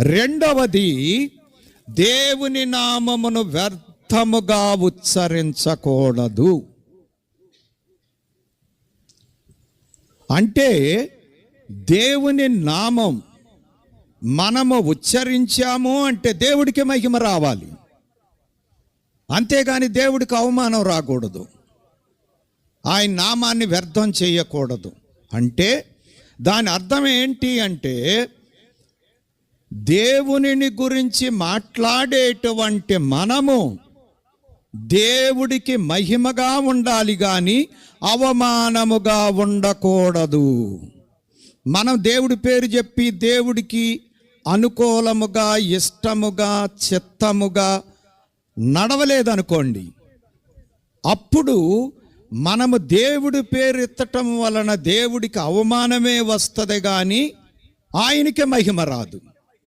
రెండవది దేవుని నామమును వ్యర్థముగా ఉచ్చరించకూడదు. అంటే దేవుని నామం మనము ఉచ్చరించాము అంటే దేవుడికి మహిమ రావాలి. అంతేగాని దేవుడికి అవమానం రాకూడదు. ఆయన నామాన్ని వ్యర్థం చేయకూడదు. అంటే దాని అర్థం ఏంటి అంటే దేవునిని గురించి మాట్లాడేటువంటి మనము దేవుడికి మహిమగా ఉండాలి కానీ అవమానముగా ఉండకూడదు. మనం దేవుడి పేరు చెప్పి దేవుడికి అనుకూలముగా ఇష్టముగా చిత్తముగా నడవలేదనుకోండి. అప్పుడు మనము దేవుడి పేరు ఎత్తటం వలన దేవుడికి అవమానమే వస్తుంది కానీ ఆయనకి మహిమ రాదు.